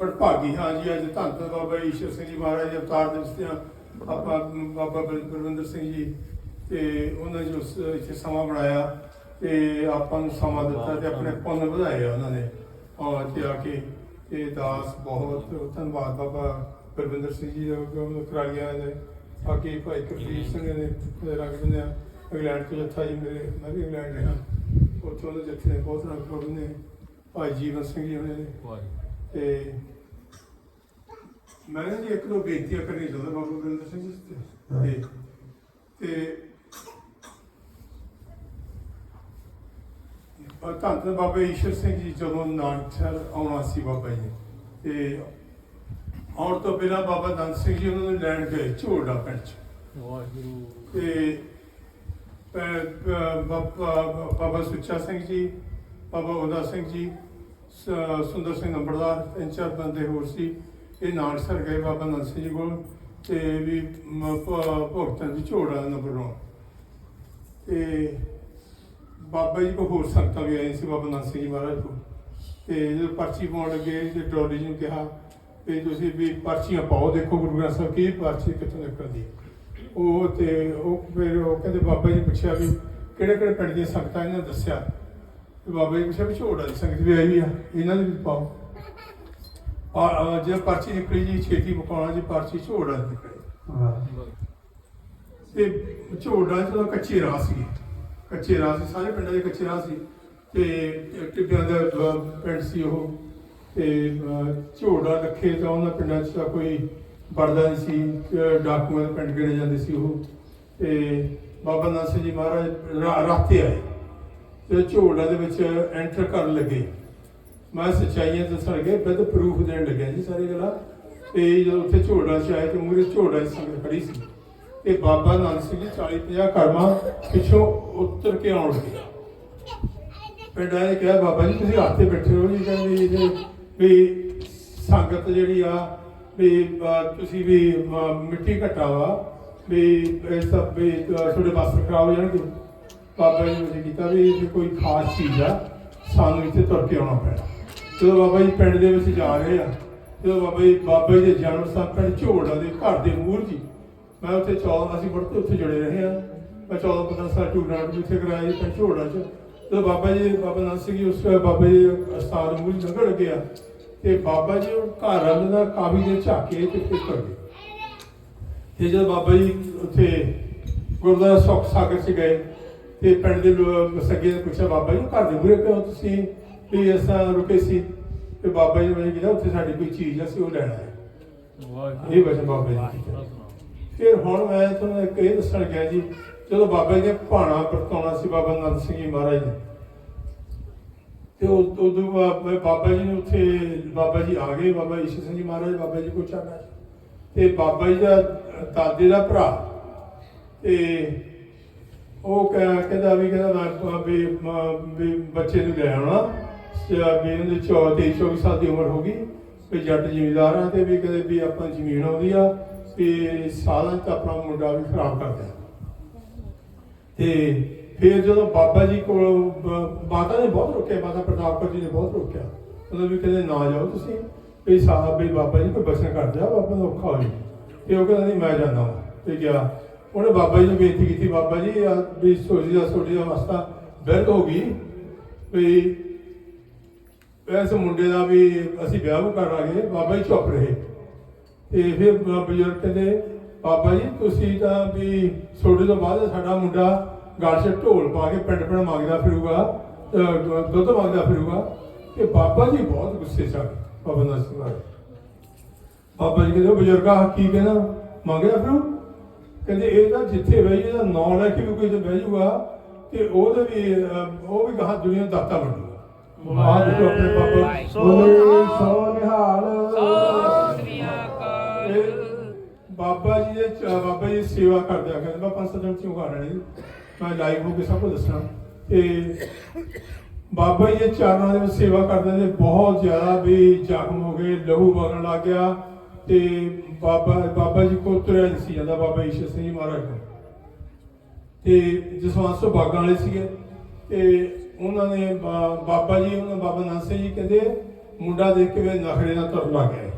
ਬੜਭਾਗੀ ਹਾਂ ਜੀ, ਅੱਜ ਧੰਨ ਧੰਨ ਬਾਬਾ ਈਸ਼ਵਰ ਸਿੰਘ ਜੀ ਮਹਾਰਾਜ ਅਵਤਾਰ ਦਿਵਸ ਤੇ ਆਪਾਂ ਬਾਬਾ ਬਲਵਿੰਦਰ ਸਿੰਘ ਜੀ ਤੇ ਉਹਨਾਂ ਨੇ ਜੋ ਇੱਥੇ ਸਮਾਂ ਬਣਾਇਆ ਤੇ ਆਪਾਂ ਨੂੰ ਸਮਾਂ ਦਿੱਤਾ ਤੇ ਆਪਣੇ ਪੁੰਨ ਵਧਾਏ ਉਹਨਾਂ ਨੇ। ਔਰ 'ਤੇ ਆ ਕੇ ਤੇ ਦਾਸ ਬਹੁਤ ਧੰਨਵਾਦ ਬਾਬਾ ਬਲਵਿੰਦਰ ਸਿੰਘ ਜੀ ਦਾ ਕਰਾਲੀਆਂ ਨੇ। ਬਾਕੀ ਭਾਈ ਕਪੀਰ ਸਿੰਘ ਨੇ ਰੰਗ ਬੰਨਿਆ। ਇੰਗਲੈਂਡ ਤੋਂ ਜੱਥਾ ਜੀ ਮੇਰੇ ਮੈਂ ਵੀ ਇੰਗਲੈਂਡ ਰਿਹਾ। ਉੱਥੋਂ ਦੇ ਜੱਥੇ ਨੇ ਬਹੁਤ ਰੰਗ ਬੰਦੇ ਭਾਈ ਜੀਵਨ ਸਿੰਘ ਜੀ ਹੋਣੇ ਨੇ। ਤੇ ਮੈਂ ਨਾ ਜੀ ਇੱਕ ਦੋ ਬੇਨਤੀਆਂ ਕਰਨੀ ਚਾਹੁੰਦਾ ਬਾਬਾ ਗੁਰਿੰਦਰ ਸਿੰਘ ਜੀ ਤੇ। ਤੇ ਧੰਨ ਧੰਨ ਬਾਬਾ ਈਸ਼ਵਰ ਸਿੰਘ ਜੀ ਜਦੋਂ ਨਾਨਕਸਰ ਆਉਣਾ ਸੀ ਬਾਬਾ ਜੀ। ਨੇ, ਤੇ ਆਉਣ ਤੋਂ ਪਹਿਲਾਂ ਬਾਬਾ ਨੰਦ ਸਿੰਘ ਜੀ ਉਹਨਾਂ ਨੂੰ ਲੈਣ ਗਏ ਝੋੜਾ ਪਿੰਡ ਚ। ਤੇ ਬਾਬਾ ਬਾਬਾ ਸੁੱਚਾ ਸਿੰਘ ਜੀ ਬਾਬਾ ਉਹਦਾ ਸਿੰਘ ਜੀ ਸੁੰਦਰ ਸਿੰਘ ਨੰਬਰਦਾਰ ਤਿੰਨ ਚਾਰ ਬੰਦੇ ਹੋਰ ਸੀ। ਇਹ ਨਾਨਕਸਰ ਗਏ ਬਾਬਾ ਨੰਦ ਸਿੰਘ ਜੀ ਕੋਲ ਤੇ ਵੀ ਮ- ਭ- ਭਗਤਾਂ ਦੀ ਝੋੜਾ ਨੰਬਰ ਨੌ। ਤੇ ਬਾਬਾ ਜੀ ਕੋ ਹੋਰ ਸੰਗਤਾਂ ਵੀ ਆਈ ਸੀ, ਬਾਬਾ ਨੰਦ ਸਿੰਘ ਜੀ ਮਹਾਰਾਜ ਕੋਲ ਤੇ ਜਦੋਂ ਪਰਚੀ ਪਾਉਣ ਲੱਗੇ, ਤੇ ਡੋਲੀ ਜੀ ਨੂੰ ਕਿਹਾ ਵੀ ਤੁਸੀਂ ਵੀ ਪਰਚੀਆਂ ਪਾਓ, ਦੇਖੋ ਗੁਰੂ ਗ੍ਰੰਥ ਸਾਹਿਬ ਕੀ ਪਰਚੀ ਕਿੱਥੋਂ ਨਿਕਲਦੀ। ਹੈ ਉਹ ਤੇ ਉਹ ਫਿਰ ਉਹ ਕਹਿੰਦੇ ਬਾਬਾ ਜੀ ਨੇ ਪੁੱਛਿਆ ਵੀ ਕਿਹੜੇ ਕਿਹੜੇ ਪਿੰਡ ਦੀਆਂ ਸੰਗਤਾਂ ਇਹਨਾਂ ਨੇ ਦੱਸਿਆ। ਤੇ ਬਾਬਾ ਜੀ ਨੇ ਵੀ ਝੋੜ ਵਾਲੀ ਸੰਗਤ ਵੀ ਆਈ ਆ ਇਹਨਾਂ ਦੇ ਵੀ ਪਾਓ। ਆ ਜੇ ਪਰਚੀ ਨਿਕਲੀ ਜੀ ਛੇਤੀ ਮੁਕਾਉਣਾ ਜੀ ਪਰਚੀ ਝੋੜਾ ਦੀ। ਨਿਕਲੀ ਤੇ ਝੋੜਾ ਜਦੋਂ ਕੱਚੇ ਰਾਹ ਸੀ ਕੱਚੇ ਰਾਹ ਸੀ ਸਾਰੇ ਪਿੰਡਾਂ ਦੇ ਕੱਚੇ ਰਾਹ ਸੀ ਤੇ ਟਿੱਬਿਆਂ ਦਾ ਪਿੰਡ ਸੀ ਉਹ। ਤੇ ਅਹ, ਝੋੜਾ ਲੱਖੇ ਤਾਂ ਉਹਨਾਂ ਪਿੰਡਾਂ 'ਚ ਤਾਂ ਕੋਈ ਵੜਦਾ ਨਹੀਂ ਸੀ। ਡਾਕੂਆਂ ਦੇ ਪਿੰਡ ਗਿਣੇ ਜਾਂਦੇ ਸੀ ਉਹ। ਤੇ ਬਾਬਾ ਨਾਨਕ ਸਿੰਘ ਜੀ ਮਹਾਰਾਜ ਰਾ- ਰਾਤੇ ਆਏ। ਤੇ ਝੋੜਾ ਦੇ ਵਿੱਚ ਐਂਟਰ ਕਰਨ ਲੱਗੇ। ਮੈਂ ਸੱਚਾਈਆਂ ਦੱਸਣ ਲੱਗੇ ਵਿਦ ਪ੍ਰੂਫ ਦੇਣ ਲੱਗਿਆ ਜੀ ਸਾਰੀ ਗੱਲਾਂ। ਤੇ ਜਦੋਂ ਉੱਥੇ ਝੋਲਾ ਚ ਆਏ ਤੇ ਮੂਰੇ ਝੋਲਾ ਦੀ ਸੰਗਤ ਖੜੀ ਸੀ। ਤੇ ਬਾਬਾ ਨਾਨਕ ਸਿੰਘ ਜੀ 40 50 ਕਰਮਾਂ ਪਿੱਛੋਂ ਉੱਤਰ ਕੇ ਆਉਣ ਲੱਗੇ। ਪਿੰਡਾਂ ਆਏ ਕਿਹਾ ਬਾਬਾ ਜੀ ਤੁਸੀਂ ਹੱਥੇ ਬੈਠੇ ਹੋ ਜੀ ਕਹਿੰਦੇ ਵੀ ਵੀ ਸੰਗਤ ਜਿਹੜੀ ਆ ਵੀ ਤੁਸੀਂ ਵੀ ਮਿੱਟੀ ਘਟਾਵਾ ਵੀ ਇਹ ਸਭ ਵੀ ਅਹ, ਤੁਹਾਡੇ ਵਸਤਰ ਖਰਾਬ ਹੋ ਜਾਣਗੇ। ਬਾਬਾ ਜੀ ਨੇ ਕੀਤਾ ਵੀ ਇਹ ਕੋਈ ਖਾਸ ਚੀਜ਼ ਆ, ਸਾਨੂੰ ਇੱਥੇ ਤੁਰ ਕੇ ਆਉਣਾ ਪੈਣਾ। ਜਦੋਂ ਬਾਬਾ ਜੀ ਪਿੰਡ ਦੇ ਵਿੱਚ ਜਾ ਰਹੇ ਆ, ਜਦੋਂ ਬਾਬਾ ਜੀ ਬਾਬਾ ਜੀ ਦੇ ਜਨਮ ਸਥਾਨ ਪਿੰਡ ਝੋੜਾ ਦੇ ਘਰ ਦੇ ਮੂਰ ਜੀ, ਮੈਂ ਉੱਥੇ 14 ਅਸੀਂ ਵਰਤੇ ਉੱਥੇ ਜੁੜੇ ਰਹੇ ਆ ਮੈਂ 14 15 ਸਾਲ ਟੂਰਨਾਮੈਂਟ ਵੀ ਉੱਥੇ ਕਰਾਇਆ ਜੀ ਪਿੰਡ ਝੋੜਾ 'ਚ। ਜਦੋਂ ਬਾਬਾ ਜੀ ਬਾਬਾ ਨਾਨਕ ਸਿੰਘ ਜੀ ਉਸ ਵੇਲੇ ਬਾਬਾ ਜੀ ਦੇ ਅਸਥਾਨ ਮੂਹਰ ਲੰਘਣ ਗਿਆ ਆ, ਤੇ ਬਾਬਾ ਜੀ ਉਹ ਘਰ ਵਾਲੇ ਦਾ ਕਾਬੀ ਦੇ ਝਾਕੇ ਤੇ ਫਿਰ ਤੁਰ ਗਏ। ਤੇ ਜਦੋਂ ਬਾਬਾ ਜੀ ਉੱਥੇ ਗੁਰਦੁਆਰਾ ਸੁੱਖ ਸਾਗਰ ਚ ਗਏ ਤੇ ਪਿੰਡ ਦੇ ਸੱਗੇ ਨੇ ਪੁੱਛਿਆ ਬਾਬਾ ਜੀ ਘਰ ਦੇ ਮੂਹਰੇ ਕਿਉਂ ਤੁਸੀਂ ਵੀ ਅਸਾਂ ਰੁਕੇ ਸੀ? ਤੇ ਬਾਬਾ ਜੀ ਨੇ ਕਿਹਾ ਉੱਥੇ ਸਾਡੀ ਕੋਈ ਚੀਜ਼ ਅਸੀਂ ਉਹ ਲੈਣਾ ਹੈ ਇਹ ਵਚਨ ਬਾਬਾ ਜੀ। ਫਿਰ ਹੁਣ ਮੈਂ ਤੁਹਾਨੂੰ ਇੱਕ ਇਹ ਦੱਸਣ ਗਿਆ ਜੀ ਜਦੋਂ ਬਾਬਾ ਜੀ ਨੇ ਭਾਣਾ ਵਰਤਾਉਣਾ ਸੀ ਬਾਬਾ ਨੰਦ ਸਿੰਘ ਜੀ ਮਹਾਰਾਜ ਨੇ ਤੇ ਉਹ- ਉਦੋਂ ਬਾਬਾ ਜੀ ਨੇ ਉੱਥੇ ਬਾਬਾ ਜੀ ਆ ਗਏ ਬਾਬਾ ਈਸ਼ਰ ਸਿੰਘ ਜੀ ਮਹਾਰਾਜ ਬਾਬਾ ਜੀ ਕੋਲ ਚੜਨਾ ਤੇ ਬਾਬਾ ਜੀ ਦਾ ਦਾਦੇ ਦਾ ਭਰਾ ਤੇ ਉਹ ਕਹਿ- ਕਹਿੰਦਾ ਵੀ ਕਹਿੰਦਾ ਮੈਂ ਵੀ ਮ- ਵੀ ਬੱਚੇ ਨੂੰ ਲੈ ਆਉਣਾ। ਤੇ ਵੀ ਇਹਦੇ 24 24 ਸਾਲ ਦੀ ਉਮਰ ਹੋ ਗਈ। ਵੀ ਜੱਟ ਜ਼ਿਮੀਦਾਰ ਆ ਤੇ ਵੀ ਕਹਿੰਦੇ ਵੀ ਆਪਾਂ ਜ਼ਮੀਨ ਆਉਂਦੀ ਆ ਤੇ ਸਾਲਾਂ ਚ ਆਪਣਾ ਮੁੰਡਾ ਵੀ ਖਰਾਬ ਕਰ ਦਿਆ। ਤੇ ਫਿਰ ਜਦੋਂ ਬਾਬਾ ਜੀ ਕੋਲ ਬ- ਮਾਤਾ ਨੇ ਬਹੁਤ ਰੋਕਿਆ, ਮਾਤਾ ਪ੍ਰਤਾਪ ਜੀ ਨੇ ਬਹੁਤ ਰੋਕਿਆ। ਉਹਨਾਂ ਵੀ ਕਹਿੰਦੇ ਨਾ ਜਾਓ ਤੁਸੀਂ, ਵੀ ਸਾਹਿਬ, ਵੀ ਬਾਬਾ ਜੀ ਕੋਈ ਬਚਨ ਕਰ ਦਿਆ, ਬਾਬਾ ਨੂੰ ਔਖਾ ਹੋ ਜੀ ਤੇ ਉਹ ਕਹਿੰਦਾ, ਨਹੀਂ, ਮੈਂ ਜਾਂਦਾ ਹਾਂ ਤੇ ਗਿਆ। ਉਹਨੇ ਬਾਬਾ ਜੀ ਨੂੰ ਬੇਨਤੀ ਕੀਤੀ, ਬਾਬਾ ਜੀ ਆਹ ਵੀ ਸੋਜੀ ਦਾ ਸੋਜੀ ਦਾ ਮਸਤਾ ਬਿਰਧ ਹੋ ਗਈ, ਵੀ ਇਸ ਮੁੰਡੇ ਦਾ ਵੀ ਅਸੀਂ ਵਿਆਹ ਵੀ ਕਰ ਲਾਂਗੇ ਬਾਬਾ ਜੀ ਚੁੱਪ ਰਹੇ। ਤੇ ਫਿਰ ਬਜ਼ੁਰਗ ਕਹਿੰਦੇ, ਬਾਬਾ ਜੀ, ਤੁਸੀਂ ਤਾਂ ਵੀ ਛੋਟੇ ਤੋਂ ਬਾਅਦ ਸਾਡਾ ਮੁੰਡਾ ਗਲ 'ਚ ਢੋਲ ਪਾ ਕੇ ਪਿੰਡ ਪਿੰਡ ਮੰਗਦਾ ਫਿਰੂਗਾ ਦੁੱਧ ਮੰਗਦਾ ਫਿਰੂਗਾ। ਤੇ ਬਾਬਾ ਜੀ ਬਹੁਤ ਗੁੱਸੇ 'ਚ ਪਵਨ ਗਏ ਬਾਬਾ ਸਿੰਘ ਬਾਬਾ ਜੀ ਕਹਿੰਦੇ, "ਉਹ ਬਜ਼ੁਰਗਾ ਕੀ ਕਹਿਣਾ ਮੰਗਿਆ ਫਿਰੂ? ਕਹਿੰਦੇ ਇਹ ਤਾਂ ਜਿੱਥੇ ਬਈ ਇਹਦਾ ਨਾਂ ਲੈ ਕੇ ਵੀ ਕੋਈ ਤੇ ਬਹਿ ਜਾਊਗਾ ਤੇ ਉਹਦੇ ਵੀ ਉਹ ਵੀ ਕਹਾ ਦੁਨੀਆ ਦਾ ਦਾਤਾ ਬਣ ਜਾਊਗਾ। ਆਹ ਦੇਖੋ ਆਪਣੇ ਬਾਬਾ ਬੋਲੇ ਸੋ ਨਿਹਾਲ ਬਾਬਾ ਜੀ ਦੇ ਬਾਬਾ ਜੀ ਸੇਵਾ ਕਰਦੇ ਆ ਕਹਿੰਦੇ ਮੈਂ ਪੰਜ ਸੱਤ ਦਿਨ ਚੋਂ ਕਰ ਰਹੇ ਮੈਂ ਲਾਈਵ ਹੋ ਕੇ ਸਭ ਕੁਝ ਦੱਸਣਾ। ਤੇ ਬਾਬਾ ਜੀ ਦੇ ਚਰਨਾਂ ਦੇ ਵਿੱਚ ਸੇਵਾ ਕਰਦੇ ਨੇ ਬਹੁਤ ਜ਼ਿਆਦਾ ਵੀ ਜ਼ਖਮ ਹੋ ਗਏ ਲਹੂ ਵਗਣ ਲੱਗ ਗਿਆ। ਤੇ ਬਾਬਾ ਬਾਬਾ ਜੀ ਕੋ ਤੁਰਿਆ ਨਹੀਂ ਸੀ ਜਾਂਦਾ, ਬਾਬਾ ਈਸ਼ਰ ਸਿੰਘ ਜੀ ਮਹਾਰਾਜ ਕੋਲ। ਤੇ ਜਸਵੰਤ ਤੋਂ ਬਾਗਾਂ ਵਾਲੇ ਸੀਗੇ ਤੇ ਉਹਨਾਂ ਨੇ ਬਾਬਾ ਜੀ, ਉਹਨਾਂ ਬਾਬਾ ਨਾਨਕ ਸਿੰਘ ਜੀ ਕਹਿੰਦੇ, ਮੁੰਡਾ ਦੇਖ ਕੇ ਵੀ ਨਖਰੇ ਨਾਲ ਤੁਰਨ ਲੱਗ ਗਿਆ।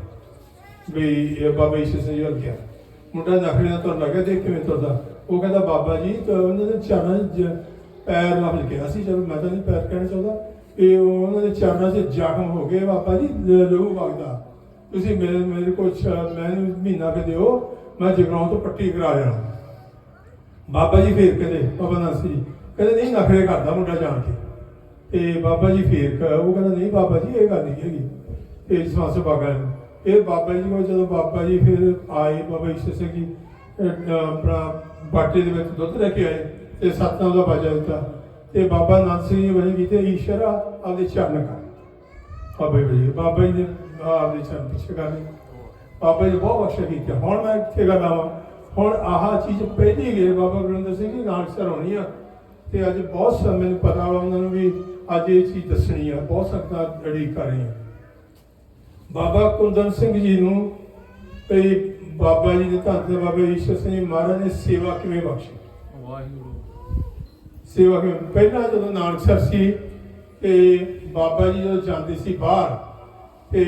ਵੀ ਇਹ ਬਾਬਾ ਈਸ਼ਰ ਸਿੰਘ ਜੀ ਵੱਲ ਗਿਆ ਮੁੰਡਾ ਨਖਰੇ ਨਾਲ ਤੁਰਨ ਲੱਗ ਗਿਆ, ਦੇਖ ਕਿਵੇਂ ਤੁਰਦਾ। ਉਹ ਕਹਿੰਦਾ, ਬਾਬਾ ਜੀ, ਤਾਂ ਉਹਨਾਂ ਦੇ ਚਰਨਾਂ 'ਚ ਪੈਰ ਲੱਭ ਗਿਆ ਸੀ। ਜਦੋਂ ਮੈਂ ਤਾਂ ਨਹੀਂ ਪੈਰ ਕਹਿਣਾ ਚਾਹੁੰਦਾ। ਇਹ ਉਹਨਾਂ ਦੇ ਚਰਨਾਂ 'ਚ ਜ਼ਖਮ ਹੋ ਗਏ ਬਾਬਾ ਜੀ, ਲ- ਲਹੂ ਵਗਦਾ। ਤੁਸੀਂ ਮੇਰੇ ਮੇਰੇ ਕੋਲ ਛ- ਮੈਨੂੰ ਮਹੀਨਾ ਕੇ ਦਿਓ, ਮੈਂ ਜਗਰਾਉਂ ਤੋਂ ਪੱਟੀ ਕਰਾ ਲੈਣਾ ਬਾਬਾ ਜੀ ਫੇਰ ਕਹਿੰਦੇ, ਬਾਬਾ ਨਾਸੀ ਜੀ, ਕਹਿੰਦੇ ਨਹੀਂ, ਨਖਰੇ ਕਰਦਾ ਮੁੰਡਾ ਜਾਣ ਕੇ। ਤੇ ਬਾਬਾ ਜੀ ਫੇਰ ਉਹ ਕਹਿੰਦਾ, ਨਹੀਂ ਬਾਬਾ ਜੀ, ਇਹ ਗੱਲ ਨਹੀਂ ਹੈਗੀ। ਇਹ ਸਮਾਸ ਬਾਗਾ ਇਹ ਬਾਬਾ ਜੀ ਕੋਲ ਜਦੋਂ ਬਾਬਾ ਜੀ ਫਿਰ ਆਏ, ਬਾਬਾ ਈਸ਼ਰ ਸਿੰਘ ਜੀ ਆਪਣਾ ਬਾਟੇ ਦੇ ਵਿੱਚ ਦੁੱਧ ਲੈ ਕੇ ਆਏ ਤੇ ਸਤਨਾਮ ਦਾ ਬਾਜਾ ਦਿੱਤਾ। ਤੇ ਬਾਬਾ ਨਾਨਕ ਸਿੰਘ ਜੀ ਬਣੇ, ਕੀਤੇ ਈਸ਼ਰ ਆ, ਆਪਦੇ ਚਰਨ ਕਰ। ਬਾਬਾ ਜੀ ਬਾਬਾ ਜੀ ਨੇ ਆਪਦੇ ਚਰਨ ਪਿੱਛੇ ਕਰ ਲਏ ਬਾਬਾ ਜੀ ਨੇ ਬਹੁਤ ਬਖਸ਼ਿਸ਼ ਕੀਤਾ। ਹੁਣ ਮੈਂ ਇੱਥੇ ਗੱਲ ਆਵਾਂ। ਹੁਣ ਆਹ ਚੀਜ਼ ਪਹਿਲੀ ਗਏ ਬਾਬਾ ਗੁਰਿੰਦਰ ਸਿੰਘ ਜੀ ਨਾਨਕ ਸਰ ਹੋਣੀ ਆ। ਤੇ ਅੱਜ ਬਹੁਤ ਸ ਮੈਨੂੰ ਪਤਾ ਵਾ ਉਹਨਾਂ ਨੂੰ ਵੀ ਅੱਜ ਇਹ ਚੀਜ਼ ਦੱਸਣੀ ਆ। ਬਹੁਤ ਸੰਗਤਾਂ ਅੜੀ ਕਰ ਰਹੀਆਂ। ਬਾਬਾ ਕੁੰਦਨ ਸਿੰਘ ਜੀ ਨੂੰ ਤੇ ਬਾਬਾ ਜੀ ਦੇ ਧੰਨ ਤੇ ਬਾਬਾ ਈਸ਼ਰ ਸਿੰਘ ਜੀ ਮਹਾਰਾਜ ਨੇ ਸੇਵਾ ਕਿਵੇਂ ਬਖਸ਼ੀ? ਵਾਹਿਗੁਰੂ। ਸੇਵਾ ਕਿਵੇਂ? ਪਹਿਲਾਂ ਜਦੋਂ ਨਾਨਕਸਰ ਸੀ ਤੇ ਬਾਬਾ ਜੀ ਜਦੋਂ ਜਾਂਦੇ ਸੀ ਬਾਹਰ ਤੇ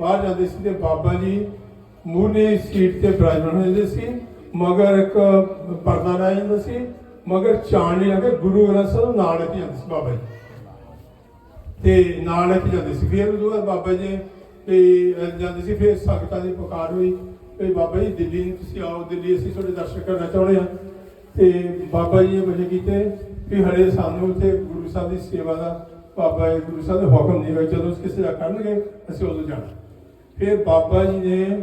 ਬਾਹਰ ਜਾਂਦੇ ਸੀ ਤੇ ਬਾਬਾ ਜੀ ਮੂਹਰੇ ਸੀਟ ਤੇ ਬਰਾਜਮਾਨ ਹੋ ਸੀ, ਮਗਰ ਇੱਕ ਪਰਦਾ ਰਹਿ ਜਾਂਦਾ ਸੀ, ਮਗਰ ਚਾਣਨੀ ਲਾ ਕੇ ਗੁਰੂ ਗ੍ਰੰਥ ਸਾਹਿਬ ਨਾਲ ਲੈ ਜਾਂਦੇ ਸੀ ਬਾਬਾ ਜੀ। ਤੇ ਨਾਲ ਲੈ ਜਾਂਦੇ ਸੀ। ਫਿਰ ਉਹ ਬਾਬਾ ਜੀ ਤੇ ਜਾਂਦੇ ਸੀ, ਫਿਰ ਸੰਗਤਾਂ ਦੀ ਪੁਕਾਰ ਹੋਈ। ਤੇ ਬਾਬਾ ਜੀ, ਦਿੱਲੀ ਨੂੰ ਤੁਸੀਂ ਆਓ, ਦਿੱਲੀ ਅਸੀਂ ਤੁਹਾਡੇ ਦਰਸ਼ਨ ਕਰਨਾ ਚਾਹੁੰਦੇ ਹਾਂ। ਤੇ ਬਾਬਾ ਜੀ ਨੇ ਵਜੇ ਕੀਤੇ ਵੀ ਹਲੇ ਸਾਨੂੰ ਤੇ ਗੁਰੂ ਸਾਹਿਬ ਦੀ ਸੇਵਾ ਦਾ ਬਾਬਾ ਜੀ ਗੁਰੂ ਸਾਹਿਬ ਦੇ ਹੁਕਮ ਨਹੀਂ ਹੋਏ, ਜਦੋਂ ਕਿਸੇ ਦਾ ਕਰਨਗੇ, ਅਸੀਂ ਉਦੋਂ ਜਾਣਾ। ਫਿਰ ਬਾਬਾ ਜੀ ਨੇ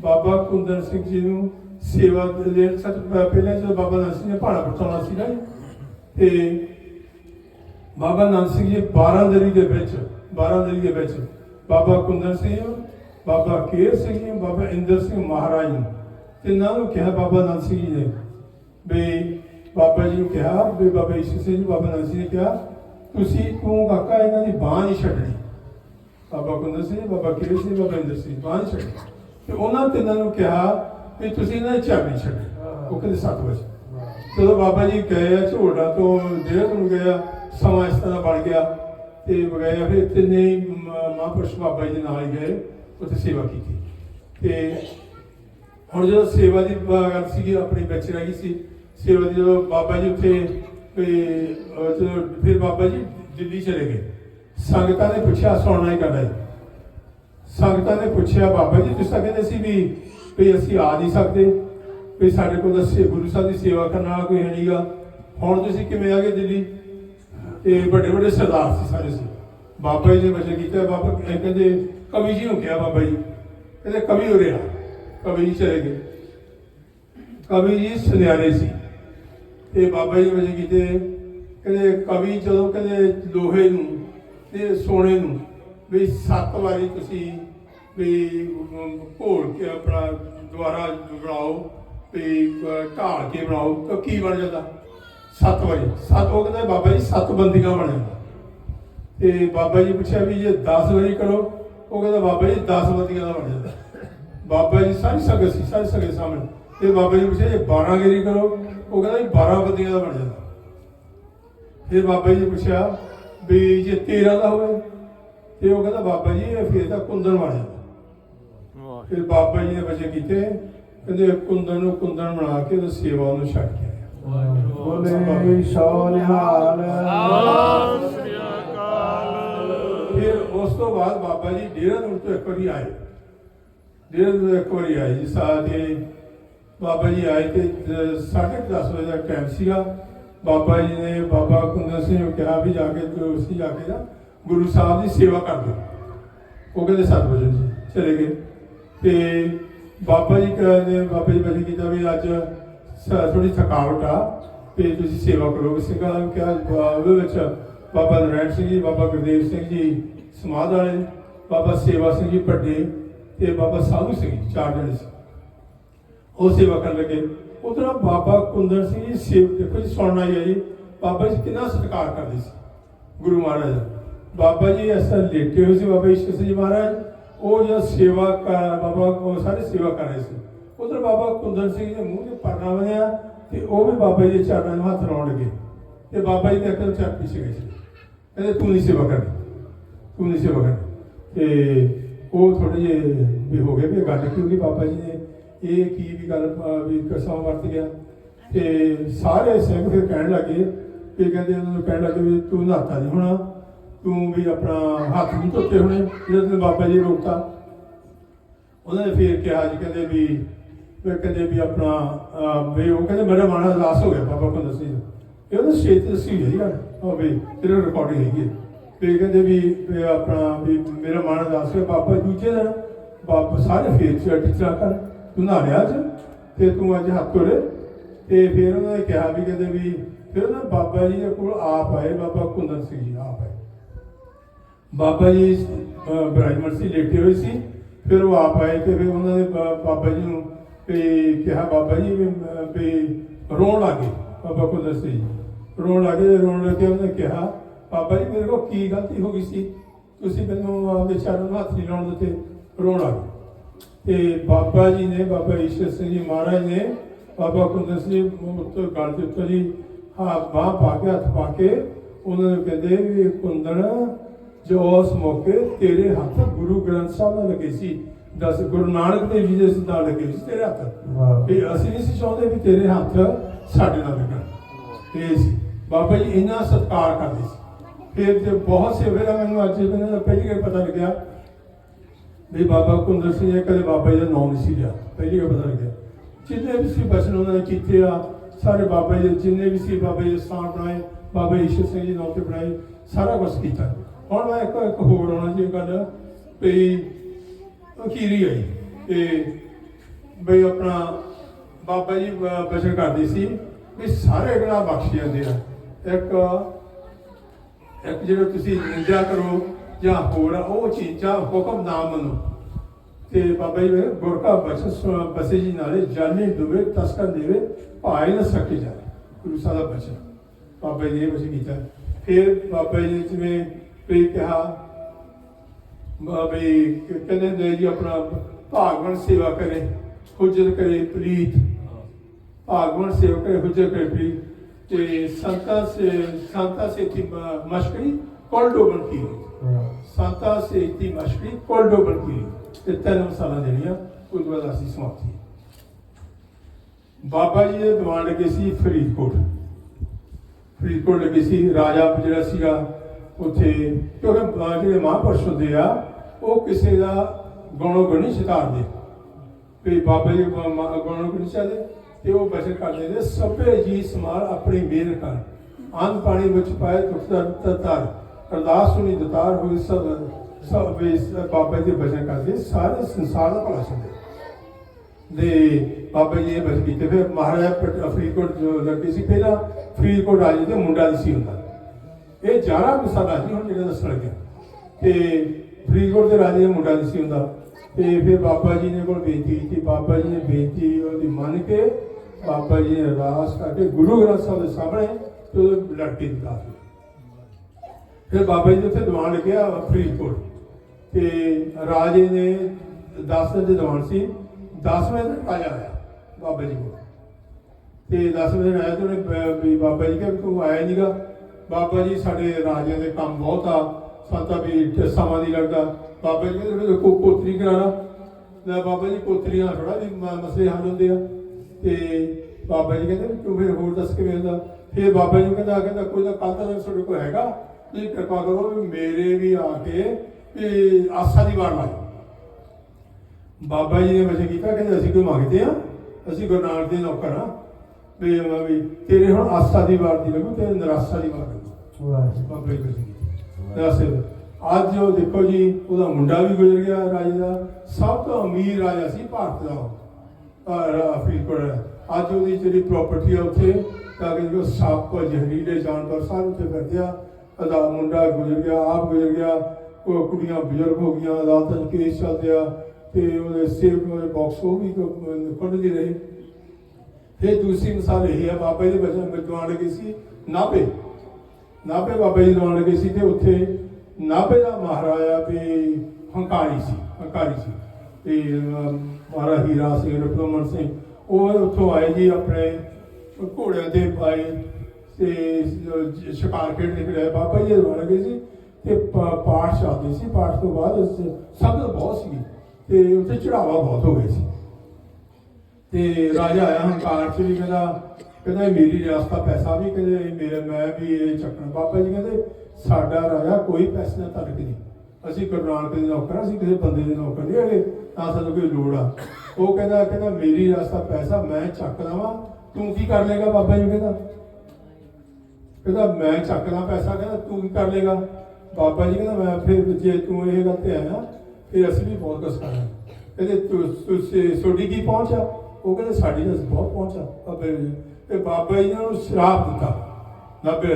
ਬਾਬਾ ਕੁੰਦਨ ਸਿੰਘ ਜੀ ਨੂੰ ਸੇਵਾ ਦੇ ਲਈ ਪਹਿਲਾਂ ਜਦੋਂ ਬਾਬਾ ਨਾਨਕ ਸਿੰਘ ਨੇ ਭਾਣਾ ਪਰਤਾਉਣਾ ਸੀ ਨਾ ਤੇ ਬਾਬਾ ਨਾਨਕ ਸਿੰਘ ਜੀ 12 ਦਰੀ ਦੇ ਵਿੱਚ 12 ਦਰੀ ਦੇ ਵਿੱਚ ਬਾਬਾ ਕੁੰਦਨ ਸਿੰਘ ਬਾਬਾ ਕੇਰ ਸਿੰਘ ਜੀ ਬਾਬਾ ਇੰਦਰ ਸਿੰਘ ਮਹਾਰਾਜ ਨੂੰ ਤਿੰਨਾਂ ਨੂੰ ਕਿਹਾ ਬਾਬਾ ਨਾਨਕ ਸਿੰਘ ਜੀ ਨੇ। ਵੀ ਬਾਬਾ ਜੀ ਨੂੰ ਕਿਹਾ, ਵੀ ਬਾਬਾ ਈਸ਼ਰ ਸਿੰਘ ਜੀ, ਬਾਬਾ ਨਾਨਕ ਸਿੰਘ ਨੇ ਕਿਹਾ ਤੁਸੀਂ ਤੂੰ ਕਾਕਾ, ਇਹਨਾਂ ਦੀ ਬਾਂਹ ਨਹੀਂ ਛੱਡਣੀ। ਬਾਬਾ ਕੁੰਦਰ ਸਿੰਘ, ਬਾਬਾ ਕੇਰ ਸਿੰਘ, ਬਾਬਾ ਇੰਦਰ ਸਿੰਘ, ਬਾਂਹ ਨਹੀਂ ਛੱਡਣੀ। ਤੇ ਉਹਨਾਂ ਤਿੰਨਾਂ ਨੂੰ ਕਿਹਾ ਵੀ ਤੁਸੀਂ ਇਹਨਾਂ ਦੇ ਝਾੜ ਨਹੀਂ ਛੱਡਣੀ। ਉਹ ਕਹਿੰਦੇ 7 ਵਜੇ। ਜਦੋਂ ਬਾਬਾ ਜੀ ਗਏ ਆ ਝੋੜਾ ਤੋਂ ਡੇਢ ਨੂੰ ਗਿਆ ਸਮਾਂ ਇਸ ਤਰ੍ਹਾਂ ਬਣ ਗਿਆ। ਤੇ ਗਏ ਫਿਰ ਤਿੰਨੇ ਮਹਾਂਪੁਰਸ਼ ਬਾਬਾ ਜੀ ਨਾਲ ਹੀ ਗਏ, ਉੱਥੇ ਸੇਵਾ ਕੀਤੀ। ਤੇ ਹੁਣ ਜਦੋਂ ਸੇਵਾ ਦੀ ਗੱਲ ਸੀਗੀ, ਆਪਣੀ ਵਿੱਚ ਰਹਿ ਗਈ ਸੀ, ਸੇਵਾ ਦੀ ਜਦੋਂ ਬਾਬਾ ਜੀ ਉੱਥੇ ਤੇ ਫਿਰ ਬਾਬਾ ਜੀ ਦਿੱਲੀ ਚਲੇ ਗਏ। ਸੰਗਤਾਂ ਨੇ ਪੁੱਛਿਆ ਸੌਣਾ ਹੀ ਕਰਨਾ ਜੀ ਸੰਗਤਾਂ ਨੇ ਪੁੱਛਿਆ, ਬਾਬਾ ਜੀ, ਤੁਸੀਂ ਤਾਂ ਕਹਿੰਦੇ ਸੀ ਵੀ ਵੀ ਅਸੀਂ ਆ ਨਹੀਂ ਸਕਦੇ, ਵੀ ਸਾਡੇ ਕੋਲ ਦੱਸੇ ਗੁਰੂ ਸਾਹਿਬ ਦੀ ਸੇਵਾ ਕਰਨ ਵਾਲਾ ਕੋਈ ਹੈ ਨਹੀਂਗਾ। ਹੁਣ ਤੁਸੀਂ ਕਿਵੇਂ ਆ ਗਏ ਦਿੱਲੀ? ਤੇ ਵੱਡੇ ਵੱਡੇ ਸਰਦਾਰ ਸੀ ਸਾਰੇ ਸੀ। ਬਾਬਾ ਜੀ ਨੇ ਵਚਨ ਕੀਤਾ, ਬਾਬਾ ਕਹਿੰਦੇ, ਕਵੀ ਜੀ ਹੋ ਗਿਆ ਬਾਬਾ ਜੀ। ਕਹਿੰਦੇ, ਕਵੀ ਹੋ ਰਿਹਾ ਕਵੀ ਜੀ ਚਲੇ ਗਏ। ਕਵੀ ਜੀ ਸੁਨਿਆਰੇ ਸੀ। ਤੇ ਬਾਬਾ ਜੀ ਵਜੇ ਕੀਤੇ, ਕਹਿੰਦੇ ਕਵੀ ਜਦੋਂ ਕਹਿੰਦੇ ਲੋਹੇ ਨੂੰ ਤੇ ਸੋਨੇ ਨੂੰ ਵੀ ਸੱਤ ਵਾਰੀ ਤੁਸੀਂ ਵੀ ਘੋਲ ਕੇ ਆਪਣਾ ਦੁਆਰਾ ਬਣਾਓ, ਵੀ ਢਾਲ ਕੇ ਬਣਾਓ ਕੀ ਬਣ ਜਾਂਦਾ? ਸੱਤ ਵਾਰੀ। ਸੱਤ, ਉਹ ਕਹਿੰਦਾ ਬਾਬਾ ਜੀ ਸੱਤ ਬੰਦੀਆਂ ਬਣ ਜਾਂਦਾ। ਤੇ ਬਾਬਾ ਜੀ ਪੁੱਛਿਆ ਵੀ ਜੇ 10 ਵਾਰੀ ਕਰੋ, ਉਹ ਕਹਿੰਦਾ ਬਾਬਾ ਜੀ 10 ਬੰਦੀਆਂ ਦਾ ਬਣ ਜਾਂਦਾ। ਬਾਬਾ ਜੀ ਸਾਰੀ ਸੰਗਤ ਸੀ, ਸਾਰੀ ਸੰਗਤ ਸਾਹਮਣੇ। ਤੇ ਬਾਬਾ ਜੀ ਪੁੱਛਿਆ ਜੇ 12 ਗੇਰੀ ਕਰੋ ਉਹ ਕਹਿੰਦਾ ਜੀ 12 ਬੰਦੀਆਂ ਦਾ ਬਣ ਜਾਂਦਾ। ਫਿਰ ਬਾਬਾ ਜੀ ਨੇ ਪੁੱਛਿਆ ਵੀ ਜੇ 13 ਦਾ ਹੋਵੇ ਤੇ ਉਹ ਕਹਿੰਦਾ ਬਾਬਾ ਜੀ ਇਹ ਫਿਰ ਤਾਂ ਕੁੰਦਨ ਬਣ ਜਾਂਦਾ। ਵਾਹਿਗੁਰੂ ਫਿਰ ਬਾਬਾ ਜੀ ਨੇ ਵਜੇ ਕੀਤੇ ਕਹਿੰਦੇ ਕੁੰਦਨ ਨੂੰ ਕੁੰਦਨ ਬਣਾ ਕੇ ਉਹ ਸੇਵਾ ਨੂੰ ਛੱਡ ਕੇ ਆਇਆ। ਬੋਲੇ ਸੋ ਨਿਹਾਲ ਸਤਿ ਸ੍ਰੀ ਅਕਾਲ ਫਿਰ ਉਸ ਤੋਂ ਬਾਅਦ ਬਾਬਾ ਜੀ ਦੇਹਰਾਦੂਨ ਤੋਂ ਇੱਕ ਵਾਰੀ ਆਏ। ਦੇਹਰਾਦੂਨ ਤੋਂ ਇੱਕ ਵਾਰੀ ਆਏ ਜੀ ਸਾਡੇ ਬਾਬਾ ਜੀ ਆਏ ਤੇ ਦ- ਸਾਢੇ ਕੁ ਦਸ ਵਜੇ ਦਾ ਟਾਈਮ ਸੀਗਾ। ਬਾਬਾ ਜੀ ਨੇ ਬਾਬਾ ਕੁੰਦਨ ਸਿੰਘ ਨੂੰ ਕਿਹਾ ਵੀ ਜਾ ਕੇ ਤੁਸੀਂ ਜਾ ਕੇ ਨਾ ਗੁਰੂ ਸਾਹਿਬ ਦੀ ਸੇਵਾ ਕਰ ਦਿਓ। ਉਹ ਕਹਿੰਦੇ 7 ਵਜੇ ਜੀ, ਚਲੇ ਗਏ। ਤੇ ਬਾਬਾ ਜੀ ਕਹਿੰਦੇ, ਬਾਬਾ ਜੀ ਵਜੇ ਕੀਤਾ ਵੀ ਅੱਜ ਥੋੜੀ ਥਕਾਵਟ ਆ, ਤੇ ਤੁਸੀਂ ਸੇਵਾ ਕਰੋਗੇ। ਸਿੰਘਾਂ ਨੂੰ ਕਿਹਾ, ਬਾ- ਉਹਦੇ ਵਿੱਚ ਬਾਬਾ ਨਰੈਣ ਸਿੰਘ ਜੀ, ਬਾਬਾ ਗੁਰਦੇਵ ਸਿੰਘ ਜੀ ਸਮਾਧ ਵਾਲੇ ਬਾਬਾ ਸੇਵਾ ਸਿੰਘ ਜੀ ਪੱਡੇ ਤੇ ਬਾਬਾ ਸਾਧੂ ਸਿੰਘ ਜੀ, ਚਾਰ ਜਣੇ ਸੀ। ਉਹ ਸੇਵਾ ਕਰਨ ਲੱਗੇ। ਉਧਰ ਬਾਬਾ ਕੁੰਦਰ ਸਿੰਘ ਜੀ ਸੇਵ ਦੇਖੋ ਜੀ, ਸੁਣਨਾ ਹੀ ਹੈ ਜੀ। ਬਾਬਾ ਜੀ ਕਿੰਨਾ ਸਤਿਕਾਰ ਕਰਦੇ ਸੀ, ਗੁਰੂ ਮਹਾਰਾਜ ਬਾਬਾ ਜੀ ਐਸਾ ਲੇਟੇ ਹੋਏ ਸੀ ਬਾਬਾ ਈਸ਼ਰ ਸਿੰਘ ਜੀ ਮਹਾਰਾਜ। ਉਹ ਜਿਹੜਾ ਸੇਵਾ ਕਰ, ਬਾਬਾ ਉਹ ਸਾਰੇ ਸੇਵਾ ਕਰ ਰਹੇ ਸੀ। ਉਧਰ ਬਾਬਾ ਕੁੰਦਰ ਸਿੰਘ ਦੇ ਮੂੰਹ ਤੇ ਪਰਨਾ ਬਣਿਆ ਤੇ ਉਹ ਵੀ ਬਾਬਾ ਜੀ ਦੇ ਚਰਨਾਂ ਨੂੰ ਹੱਥ ਲਾਉਣ ਲੱਗੇ। ਤੇ ਬਾਬਾ ਜੀ ਦੇ ਅੱਗੇ ਚੱਕ ਪਿੱਛੇ ਗਏ ਸੀ। ਕਹਿੰਦੇ, ਤੂੰ ਨਹੀਂ ਸੇਵਾ ਕਰਨੀ, ਤੂੰ ਨਹੀਂ ਸੇਵਾ ਕਰਨੀ। ਤੇ ਉਹ ਥੋੜੇ ਜਿਹੇ ਵੀ ਹੋ ਗਏ ਵੀ ਇਹ ਗੱਲ ਕਿਉਂ ਬਾਬਾ ਜੀ ਨੇ ਇਹ ਕੀ ਵੀ ਗੱਲ ਵੀ ਕਸਮ ਵਰਤ ਗਿਆ ਤੇ ਸਾਰੇ ਸਿੰਘ ਫਿਰ ਕਹਿਣ ਲੱਗੇ ਵੀ ਕਹਿੰਦੇ ਉਹਨਾਂ ਨੂੰ ਕਹਿਣ ਲੱਗੇ ਵੀ ਤੂੰ ਨਹਾਤਾ ਨਹੀਂ ਹੋਣਾ, ਤੂੰ ਵੀ ਆਪਣਾ ਹੱਥ ਨਹੀਂ ਧੋਤੇ ਹੋਣੇ ਜਦੋਂ ਬਾਬਾ ਜੀ ਰੋਕਤਾ। ਉਹਨਾਂ ਨੇ ਫਿਰ ਕਿਹਾ ਜੀ, ਕਹਿੰਦੇ ਵੀ ਕਹਿੰਦੇ ਵੀ ਆਪਣਾ ਵੀ ਉਹ ਕਹਿੰਦੇ ਮੇਰਾ ਮਨ ਉਦਾਸ ਹੋ ਗਿਆ ਬਾਬਾ ਕੋਲ ਦੱਸੀ ਇਹ ਉਹਦਾ ਸਟੇਟਸ ਸੀ ਯਾਰ ਉਹ ਵੀ ਤੇਰੇ ਰਿਕਾਰਡਿੰਗ ਹੈਗੀ ਹੈ ਵੀ ਕਹਿੰਦੇ ਵੀ ਆਪਣਾ ਵੀ ਮੇਰਾ ਮਨ ਉਦਾਸ ਹੋਇਆ ਬਾਬਾ ਦੂਜੇ ਦਿਨ ਬਾਬਾ ਸਾਰੇ ਫੇਰ ਚ ਟਿਚਰਾ ਕਰ। ਤੂੰ ਨਾ ਅੱਜ ਤੇ ਤੂੰ ਅੱਜ ਹੱਥ ਧੋਲੇ ਤੇ ਫਿਰ ਉਹਨਾਂ ਨੇ ਕਿਹਾ ਵੀ ਕਹਿੰਦੇ ਵੀ ਫਿਰ ਉਹਨਾਂ ਬਾਬਾ ਜੀ ਦੇ ਕੋਲ ਆਪ ਆਏ ਬਾਬਾ ਕੁੰਦਨ ਸਿੰਘ ਜੀ ਆਪ ਆਏ। ਬਾਬਾ ਜੀ ਅਹ, ਸੀ ਲੇਟੇ ਹੋਏ ਸੀ ਫਿਰ ਉਹ ਆਪ ਆਏ ਤੇ ਫਿਰ ਉਹਨਾਂ ਨੇ ਬਾਬਾ ਜੀ ਨੂੰ ਵੀ ਕਿਹਾ ਬਾਬਾ ਜੀ ਵੀ ਮ- ਵੀ ਰੋਣ ਲੱਗੇ ਬਾਬਾ ਕੋ ਸਿੰਘ ਜੀ। ਰੋਣ ਲੱਗੇ ਰੋਣ ਲੱਗੇ ਉਹਨੇ ਕਿਹਾ ਬਾਬਾ ਜੀ ਮੇਰੇ ਕੋਲ ਕੀ ਗਲਤੀ ਹੋ ਗਈ ਸੀ? ਤੁਸੀਂ ਮੈਨੂੰ ਆਪਦੇ ਚਰਨ ਨੂੰ ਹੱਥ ਨਹੀਂ ਲਾਉਣ ਦਿੱਤੇ ਰੋਣ ਲੱਗੇ ਤੇ ਬਾਬਾ ਜੀ ਨੇ ਬਾਬਾ ਈਸ਼ਰ ਸਿੰਘ ਜੀ ਮਹਾਰਾਜ ਨੇ ਬਾਬਾ ਕੁੰਦਰ ਸਿੰਘ ਜੀ ਉੱਤੇ ਗਲ ਦੇ ਉੱਤੇ ਜੀ ਹਾਂ ਬਾਹ ਪਾ ਕੇ ਹੱਥ ਪਾ ਕੇ ਉਹਨਾਂ ਨੂੰ ਕਹਿੰਦੇ ਵੀ ਕੁੰਦਨ ਜੋ ਉਸ ਮੌਕੇ ਤੇਰੇ ਹੱਥ ਗੁਰੂ ਗ੍ਰੰਥ ਸਾਹਿਬ ਨਾਲ ਲੱਗੇ ਸੀ। ਦਸ ਗੁਰੂ ਨਾਨਕ ਦੇਵ ਜੀ ਦੇ ਸਿੱਧਾ ਲੱਗੇ ਸੀ ਤੇਰੇ ਹੱਥ। ਵੀ ਅਸੀਂ ਨਹੀਂ ਸੀ ਚਾਹੁੰਦੇ ਵੀ ਤੇਰੇ ਹੱਥ ਸਾਡੇ ਨਾਲ ਲੱਗਣ। ਤੇ ਬਾਬਾ ਜੀ ਇੰਨਾ ਸਤਿਕਾਰ ਕਰਦੇ ਸੀ। ਫਿਰ ਤੇ ਬਹੁਤ ਸੇ ਵੇਲਾ ਮੈਨੂੰ ਅੱਜ ਇਹਨਾਂ ਦਾ ਪਹਿਲੀ ਵਾਰ ਪਤਾ ਲੱਗਿਆ ਵੀ ਬਾਬਾ ਕੁੰਦਰ ਸਿੰਘ ਜੀ, ਕਦੇ ਬਾਬਾ ਜੀ ਦਾ ਨਾਮ ਨਹੀਂ ਸੀ ਲਿਆ। ਪਹਿਲੀ ਵਾਰ ਪਤਾ ਲੱਗਿਆ। ਜਿੰਨੇ ਵੀ ਸੀ ਬਚਨ ਉਹਨਾਂ ਨੇ ਕੀਤੇ ਆ, ਸਾਰੇ ਬਾਬਾ ਜੀ ਦੇ, ਜਿੰਨੇ ਵੀ ਸੀ ਬਾਬਾ ਜੀ ਸਥਾਨ ਬਣਾਏ, ਬਾਬਾ ਈਸ਼ਰ ਸਿੰਘ ਜੀ ਨਾਮ ਤੇ ਬਣਾਏ, ਸਾਰਾ ਕੁਝ ਕੀਤਾ। ਹੁਣ ਮੈਂ ਇੱਕ ਇੱਕ ਹੋਰ ਆਉਣਾ ਜੀ ਗੱਲ, ਵੀ ਅਖੀਰੀ ਆਈ ਤੇ ਬਈ ਆਪਣਾ ਬਾਬਾ ਜੀ ਬ- ਬਚਨ ਕਰਦੇ ਸੀ, ਵੀ ਸਾਰੇ ਗੁਨਾਹ ਬਖਸ਼ ਜਾਂਦੇ ਆ। ਇੱਕ ਇੱਕ ਜਿਹੜਾ ਤੁਸੀਂ ਨਿੰਦਿਆ ਕਰੋ ਜਾਂ ਹੋਰ ਉਹ ਚੀਜ਼ਾਂ ਹੁਕਮ ਨਾ। ਮੰਨੋ ਤੇ ਬਾਬਾ ਜੀ ਮੇਰੇ ਗੁਰ ਬਖਸ਼ ਬਸੇ ਜੀ ਨਾਲੇ ਜਾਣੇ ਦੁਵੇ, ਤਸਕਰ ਦੇਵੇ, ਭਾਏ ਨਾ ਸਕੇ ਜਾਏ। ਗੁਰੂ ਸਾਹਿਬ ਦਾ ਬਚਨ। ਬਾਬਾ ਜੀ ਨੇ ਬਚਨ ਕੀਤਾ। ਫਿਰ ਬਾਬਾ ਜੀ ਜਿਵੇਂ ਵੀ ਕਿਹਾ ਬ- ਕਹਿੰਦੇ ਨੇ ਜੀ ਆਪਣਾ ਭਾਗਵਨ ਸੇਵਾ ਕਰੇ, ਹੁਜਰ ਕਰੇ ਪ੍ਰੀਤ। ਭਾਗਵਨ ਸੇਵਾ ਕਰੇ, ਹੁਜਰ ਕਰੇ ਪ੍ਰੀਤ। ਤੇ ਸੰਤਾ ਸੇ ਸੰਤਾ ਸੇ ਤੀ ਮਸ਼ਕਰੀ ਕੋਲਡੋਬਨ ਕੀ ਸੰਤਾ ਸੇ ਤੀ ਮਸ਼ਕਰੀ ਕੋਲਡੋਬਨ ਕੀ ਤੇ ਤਿੰਨ ਮਸਾਲਾ ਦੇਣੀਆਂ ਉਸ ਤੋਂ ਬਾਅਦ ਅਸੀਂ ਸਮਾਪਤੀ ਬਾਬਾ ਜੀ ਦੇ ਦੀਵਾਨ ਲੱਗੇ ਸੀ ਫਰੀਦਕੋਟ। ਫਰੀਦਕੋਟ ਲੱਗੇ ਸੀ ਰਾਜਾ ਜਿਹੜਾ ਸੀਗਾ ਉੱਥੇ ਕਿਉਂਕਿ ਬ- ਜਿਹੜੇ ਮਹਾਂਪੁਰਸ਼ ਹੁੰਦੇ ਆ ਉਹ ਕਿਸੇ ਦਾ ਗੁਣੋ ਗੁਣੀ ਸਿਤਾਰਦੇ ਵੀ ਬਾਬਾ ਜੀ ਗੁਣੋ ਗੁਣੀ ਚਾਹਦੇ ਤੇ ਉਹ ਬਚਨ ਕਰਦੇ ਨੇ ਸਭੇ ਜੀ ਸਮਾਲ ਆਪਣੀ ਮੇਰ ਕਰ। ਅੰਨ ਪਾਣੀ ਵਿੱਚ ਪਾਏ ਦਾ ਤਤਾਰ ਅਰਦਾਸ ਸੁਣੀ ਦਤਾਰ ਹੋਈ ਸਭ ਸਭ ਵੀ ਸ- ਬਾਬਾ ਜੀ ਦੇ ਬਚਨ ਕਰਦੇ, ਸਾਰੇ ਸੰਸਾਰ ਦਾ ਭਲਾ ਚਾਹੁੰਦੇ ਦੇ ਬਾਬਾ ਜੀ ਨੇ ਬਸ ਕੀਤੇ, ਫਿਰ ਮਹਾਰਾਜਾ ਫਰੀਦਕੋਟ ਲੱਗੀ ਸੀ ਪਹਿਲਾਂ, ਫਰੀਦਕੋਟ ਰਾਜੇ ਦੇ ਮੁੰਡਾ ਦੀ ਸੀ ਹੁੰਦਾ ਇਹ ਜਾਰਾ ਮਸਾਲਾ ਸੀ, ਹੁਣ ਜਿਹੜਾ ਦੱਸਣ ਲੱਗਿਆ। ਤੇ ਫਰੀਦਕੋਟ ਦੇ ਰਾਜੇ ਦੇ ਮੁੰਡਾ ਦੀ ਸੀ ਹੁੰਦਾ ਤੇ ਫਿਰ ਬਾਬਾ ਜੀ ਨੇ ਕੋਲ ਬੇਨਤੀ ਕੀਤੀ, ਬਾਬਾ ਜੀ ਨੇ ਬੇਨਤੀ ਉਹਦੀ ਮੰਨ ਕੇ, ਬਾਬਾ ਜੀ ਨੇ ਅਰਦਾਸ ਕਰਕੇ ਗੁਰੂ ਗ੍ਰੰਥ ਸਾਹਿਬ ਦੇ ਸਾਹਮਣੇ ਤੇ ਉਹਦੇ ਲੜਕੇ ਦੀ ਫਿਰ ਬਾਬਾ ਜੀ ਦੇ ਉੱਥੇ ਦੀਵਾਨ ਲਿਖਿਆ ਫਰੀਦਕੋਟ। ਤੇ ਰਾਜੇ ਨੇ 10 ਦਿਨ ਦੇ ਦੀਵਾਨ ਸੀ 10ਵੇਂ ਦਿਨ ਰਾਜਾ ਆਇਆ ਬਾਬਾ ਜੀ ਕੋਲ। ਤੇ 10ਵੇਂ ਦਿਨ ਆਇਆ ਤੇ ਉਹਨੇ ਵੀ ਬਾਬਾ ਜੀ ਕਿਹਾ ਵੀ ਤੂੰ ਆਇਆ ਨਹੀਂਗਾ ਬਾਬਾ ਜੀ ਸਾਡੇ ਰਾਜਿਆਂ ਦੇ ਕੰਮ ਬਹੁਤ ਆ, ਸੰਤਾ ਵੀ ਟ- ਸਮਾਂ ਨਹੀਂ ਲੱਗਦਾ। ਬਾਬਾ ਜੀ ਕਹਿੰਦੇ ਫਿਰ ਕੋ ਕੋਤਰੀ ਕਰਾਣਾ। ਲੈ ਬਾਬਾ ਜੀ ਕੋਤਰੀਆਂ ਥੋੜਾ ਵੀ ਮਸਲੇ ਹੱਲ ਹੁੰਦੇ ਆ। ਤੇ ਬਾਬਾ ਜੀ ਕਹਿੰਦੇ ਵੀ ਤੂੰ ਫਿਰ ਹੋਰ ਦੱਸ ਕਿਵੇਂ ਹੁੰਦਾ? ਫਿਰ ਬਾਬਾ ਜੀ ਕਹਿੰਦਾ ਕਹਿੰਦਾ ਕੋਈ ਤਾਂ ਕੱਲ ਤੱਕ ਤੁਹਾਡੇ ਕੋਲ ਹੈਗਾ। ਤੁਸੀਂ ਕਿਰਪਾ ਕਰੋ ਵੀ ਮੇਰੇ ਵੀ ਆ ਕੇ ਵੀ ਆਸਾ ਦੀ ਵਾਰ ਲਾਓ ਬਾਬਾ ਜੀ ਨੇ ਵਜੇ ਕੀਤਾ ਕਹਿੰਦੇ ਅਸੀਂ ਕੋਈ ਮੰਗਦੇ ਆ ਅਸੀਂ ਗੁਰੂ ਨਾਨਕ ਦੇ ਨੌਕਰ ਆ ਵੀ ਮੈਂ ਵੀ ਤੇਰੇ ਹੁਣ ਆਸਾ ਦੀ ਵਾਰ ਦੀ ਲੱਗੂ ਤੇ ਨਿਰਾਸ਼ਾ ਦੀ ਵਾਰ ਲੱਗੂ। ਬਾਬਾ ਜੀ ਵਜੇ ਦੱਸ ਅੱਜ ਉਹ ਦੇਖੋ ਜੀ ਉਹਦਾ ਮੁੰਡਾ ਵੀ ਗੁਜ਼ਰ ਗਿਆ ਰਾਜੇ ਦਾ। ਸਭ ਤੋਂ ਅਮੀਰ ਰਾਜਾ ਸੀ ਭਾਰਤ ਦਾ ਫਰੀਦਕੋਟ ਅੱਜ ਉਹਦੀ ਜਿਹੜੀ ਪ੍ਰਾਪਰਟੀ ਆ ਉੱਥੇ ਤਾਂ ਕਿ ਜੋ ਸੱਪ ਜ਼ਹਿਰੀਲੇ ਜਾਨਵਰ ਸਾਰੇ ਉੱਥੇ ਫਿਰਦੇ ਆ। ਅਦਾ ਮੁੰਡਾ ਗੁਜ਼ਰ ਗਿਆ, ਆਪ ਗੁਜ਼ਰ ਗਿਆ, ਉਹ ਕੁੜੀਆਂ ਬਜ਼ੁਰਗ ਹੋ ਗਈਆਂ, ਅਦਾਲਤਾਂ 'ਚ ਕੇਸ ਚੱਲਦੇ ਆ ਤੇ ਉਹਦੇ ਸੇਵ ਉਹਦੇ ਬਾਕਸ ਉਹ ਵੀ ਖੁੱਲਦੀ ਰਹੀ। ਫਿਰ ਦੂਸਰੀ ਮਿਸਾਲ ਇਹ ਹੈ ਬਾਬਾ ਜੀ ਦੇ ਬਚਨ ਵਿਦਵਾਨ ਲੱਗੇ ਸੀ, ਨਾਭੇ। ਨਾਭੇ ਬਾਬਾ ਜੀ ਦਵਾਨ ਲੱਗੇ ਸੀ ਤੇ ਉੱਥੇ ਨਾਭੇ ਦਾ ਮਹਾਰਾਜਾ ਵੀ ਹੰਕਾਰੀ ਸੀ ਹੰਕਾਰੀ ਸੀ। ਤੇ ਮਹਾਰਾ ਹੀਰਾ ਸਿੰਘ ਰਤਨਮਨ ਸਿੰਘ, ਉਹ ਉੱਥੋਂ ਆਏ ਜੀ ਆਪਣੇ ਘੋੜਿਆਂ ਤੇ ਪਾਏ। ਤੇ ਸ਼ਿਕਾਰ ਖੇਡ ਨਿਕਲਿਆ ਬਾਬਾ ਜੀ ਦੇ ਦਵਾਨ ਸੀ ਤੇ ਪਾਠ ਚੱਲਦੇ ਸੀ। ਪਾਠ ਤੋਂ ਬਾਅਦ ਉਸ ਸੰਗਤ ਬਹੁਤ ਸੀ ਤੇ ਉੱਥੇ ਚੜਾਵਾ ਬਹੁਤ ਹੋ ਗਏ ਸੀ। ਤੇ ਰਾਜਾ ਆਇਆ ਹੰਕਾਰ ਚ ਵੀ ਕਹਿੰਦਾ ਕਹਿੰਦਾ ਮੇਰੀ ਰਿਆਸਤ ਪੈਸਾ ਵੀ ਕਹਿੰਦੇ ਮੇਰਾ, ਮੈਂ ਵੀ ਇਹ ਚੱਕਣ। ਬਾਬਾ ਜੀ ਕਹਿੰਦੇ, ਸਾਡਾ ਰਾਜਾ ਕੋਈ ਪੈਸੇ ਦਾ ਤਲਕ ਨਹੀਂ। ਅਸੀਂ ਗੁਰੂ ਦੇ ਨੌਕਰ ਅਸੀਂ ਕਿਸੇ ਬੰਦੇ ਦੇ ਨੌਕਰ ਨਹੀਂ ਹੈਗੇ, ਨਾ ਸਾਨੂੰ ਕੋਈ ਲੋੜ ਆ। ਉਹ ਕਹਿੰਦਾ ਕਹਿੰਦਾ ਮੇਰੀ ਰਿਆਸਤ ਪੈਸਾ ਮੈਂ ਚੱਕ ਲਵਾਂ। ਤੂੰ ਕੀ ਕਰ ਲੇਗਾ ਬਾਬਾ ਜੀ ਕਹਿੰਦਾ ਕਹਿੰਦਾ, ਮੈਂ ਚੱਕਦਾ ਪੈਸਾ, ਕਹਿੰਦਾ, ਤੂੰ ਕੀ ਕਰ ਲੇਗਾ ਬਾਬਾ ਜੀ ਕਹਿੰਦਾ, ਮੈਂ ਫਿਰ ਜੇ ਤੂੰ ਇਹ ਗੱਲ ਤੇ ਆਇਆ, ਫਿਰ ਅਸੀਂ ਵੀ ਬਹੁਤ ਕੁਛ ਕਰਾਂਗੇ ਕਹਿੰਦੇ ਤੁਸੀਂ ਤੁਹਾਡੀ ਕੀ ਪਹੁੰਚਾ ਉਹ ਕਹਿੰਦੇ, ਸਾਡੀ ਤਾਂ ਬਹੁਤ ਪਹੁੰਚਾ ਬਾਬੇ ਜੀ ਤੇ ਬਾਬਾ ਜੀ ਨੇ ਉਹਨੂੰ ਸ਼ਰਾਪ ਦਿੱਤਾ ਨੱਬੇ